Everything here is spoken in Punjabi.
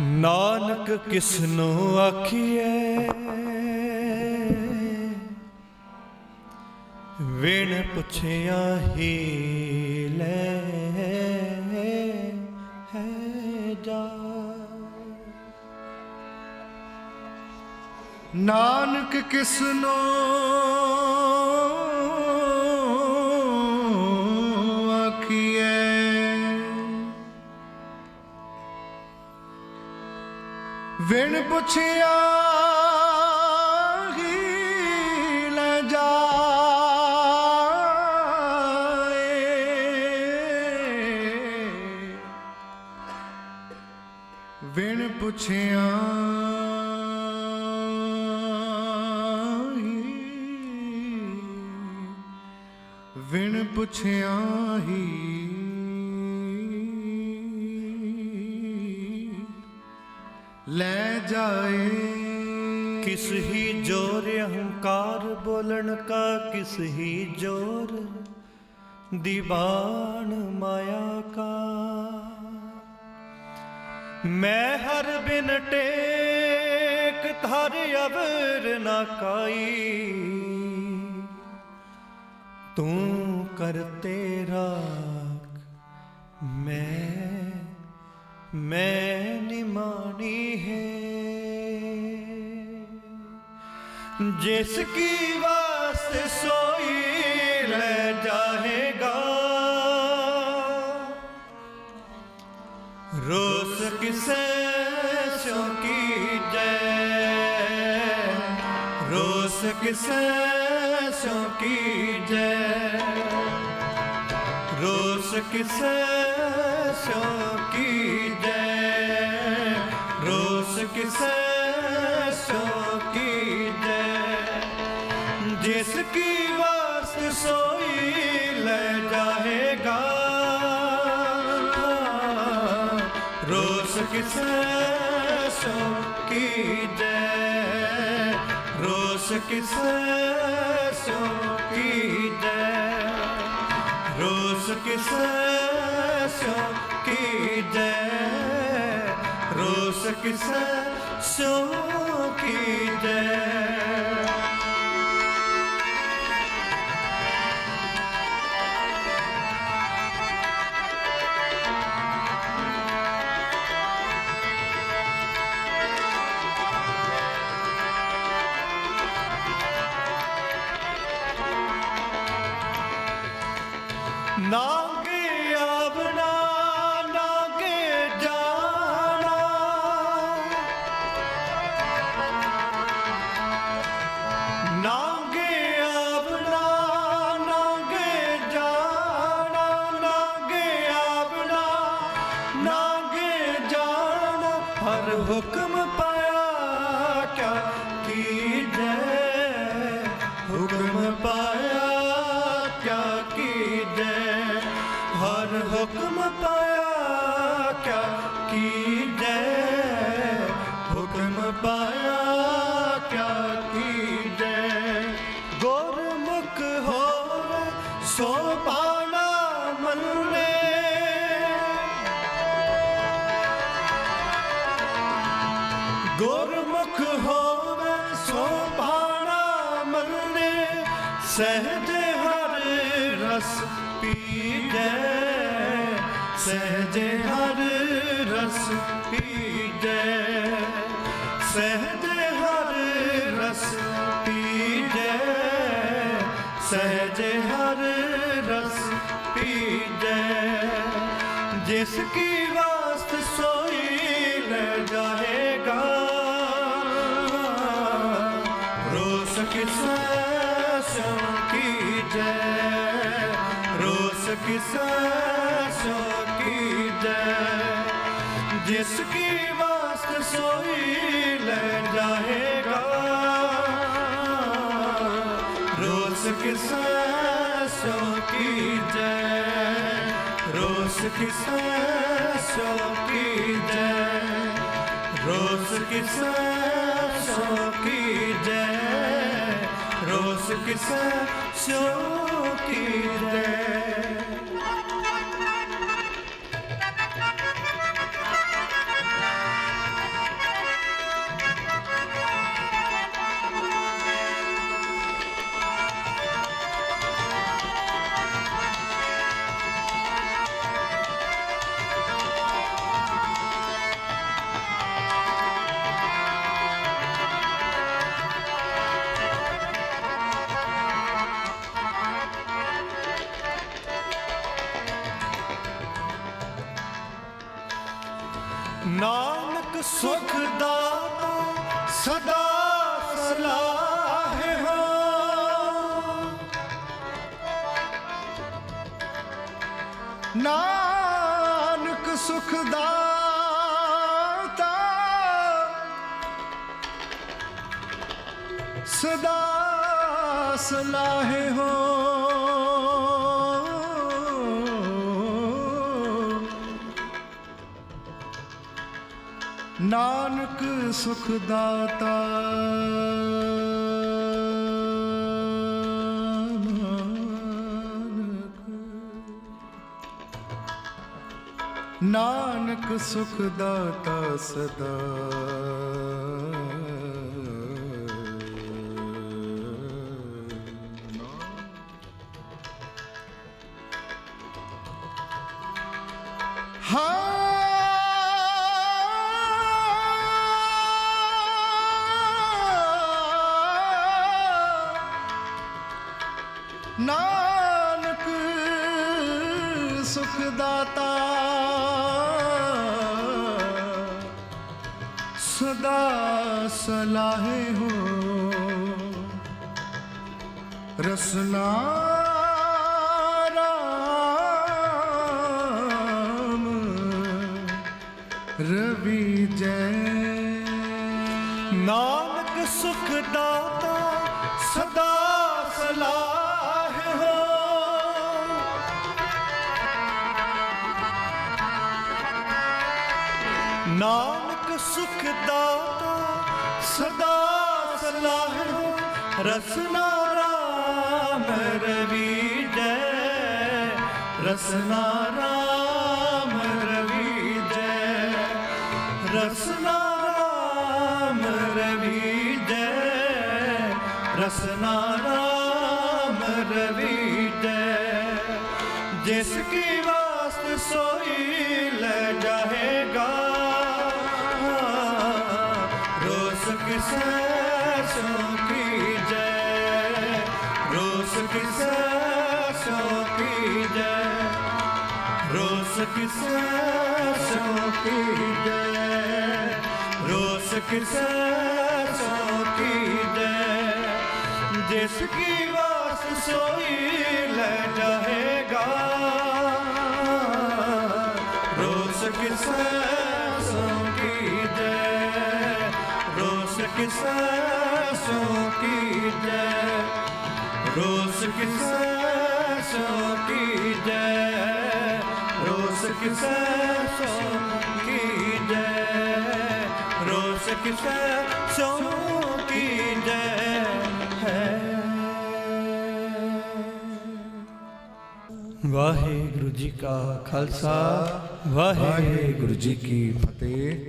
ਨਾਨਕ ਕਿਸਨੂੰ ਆਖੀਏ ਵਿਣ ਪੁੱਛਿਆ ਹੀ ਲੈ ਹੈ ਜਾ। ਨਾਨਕ ਕਿਸਨੋ ਆਖੀਐ ਵਿਣ ਪੁੱਛਿਆ ਹੀ ਲੈ ਜਾਏ। ਵਿਣ ਪੁੱਛਿਆ ਵਿਣ ਪੁੱਛਿਆ ਹੀ ਲੈ ਜਾਏ। ਕਿਸ ਹੀ ਜੋਰ ਅਹੰਕਾਰ ਬੋਲਣ ਕਾ ਕਿਸ ਹੀ ਜੋਰ ਦੀਵਾਨ ਮਾਇਆ ਕਾ। ਮੈਂ ਹਰ ਬਿਨ ਟੇਕ ਧਰ ਅਵਰ ਨਾ ਕਾਈ। ਤੂੰ ਕਰ ਤੇਰਾ ਮੈਂ मैं निमानी है। जिसकी वास्ते सोई ले जाएगा। रोस किसे की जय। रोस किसे की जय। रोस किसे ਸੋ ਕੀ ਜੈ। ਰੋਸ ਸੋ ਕੀ ਜਿਸ ਕੀ ਵਾਸਤ ਸੋਈ ਲੈ ਰੋਸ ਕਿਸੈ ਸੋ ਕੀ ਜੈ। ਰੋਸ ide Rosak se sokide ਹਰ ਹੁਕਮ ਪਾਇਆ ਕਿਆ ਕੀਜੈ? ਹੁਕਮ ਪਾਇਆ ਕਿਆ ਕੀਜੈ? ਹਰ ਹੁਕਮ ਪਾਇਆ ਕਿਆ ਕੀਜੈ? ਹੁਕਮ ਪਾਇਆ ਸਹਿਜ ਹਰ ਰਸ ਪੀਜੈ, ਸਹਿਜ ਹਰ ਰਸ ਪੀਜੈ, ਸਹਿਜ ਹਰ ਰਸ ਪੀਜੈ, ਸਹਿਜ ਹਰ ਰਸ ਪੀਜੈ। ਜਿਸ ਕੀ ਵਾਸਤ ਕਿਸ ਸੋ ਕੀ ਜਿਸ ਕੀ ਵਾਸਤ ਸੋਈ ਲੈ ਜਾਏਗਾ ਰੋਸ ਕਿਸ ਸੋ ਕੀ ਜੈ ਰੋਸ ਕਿਸ ਸੋ ਕੀ ਰੋਸ ਕਿਸ ਸੋ ਕੀ ਰੋਸ ਕਿਸ ਸੋ ਕੀ ਨਾਨਕ ਸੁਖ ਦਾਤਾ ਸਦਾ ਸਲਾਹੇ ਹੋ। ਨਾਨਕ ਸੁਖ ਦਾਤਾ ਸਦਾ ਸਲਾਹੇ ਹੋ। ਨਾਨਕ ਸੁਖ ਦਾਤਾ ਨਾਨਕ। ਨਾਨਕ ਸੁਖ ਦਾਤਾ ਸਦਾ। ਨਾਨਕ ਸੁਖ ਦਾਤਾ ਸਦਾ ਸਲਾਹੇ ਹੋ। ਰਸਨਾ ਰਾਮ ਰਵੀ ਜੈ। ਨਾਨਕ ਸੁਖ ਦਾਤਾ ਨਾਨਕ ਸੁਖ ਦਾਤਾ, ਸਦਾ ਸਲਾਹ, ਰਸਨਾ ਰਾਮ ਰਵੀ ਜੈ ਰਸਨਾ ਰਾਮ ਰਵੀ ਜੈ ਰਸਨਾ ਰਾਮ ਰਵੀ ਜੈ ਰਸਨਾ ਰਾਮ ਰਵੀ ਜੈ ਜਿਸ ਕੀ ਵਾਸਤ ਸੋਈ ਲੈ ਜਾਏਗਾ ਕਿਸੈ ਸੋ ਕੀ ਜੈ ਰੋਸ ਕਿਸੈ ਸੋ ਕੀ ਜੈ ਰੋਸ ਕਿਸੈ ਸੋ ਕੀ ਜੈ ਰੋਸ ਕਿਸੈ ਸੋ ਕੀ ਜੈ ਜਿਸ ਕੀ ਵਾਸ ਸੋਈ ਲੈ ਜਾਏਗਾ ਰੋਸ ਕਿਸ ਸੋ ਕੀ ਜੈ ਰੋਸ ਕਿਸੈ ਸੋ ਕੀ ਜੈ ਰੋਸ ਕਿਸੈ ਸੋ ਕੀ ਜੈ ਰੋਸ ਕਿਸੈ ਸੋ ਕੀ ਜੈ ਰੋਸ ਕਿਸੈ ਸੋ ਕੀ ਜੈ ਵਾਹਿਗੁਰੂ ਜੀ ਕਾ ਖਾਲਸਾ ਵਾਹਿਗੁਰੂ ਜੀ ਕੀ ਫਤਿਹ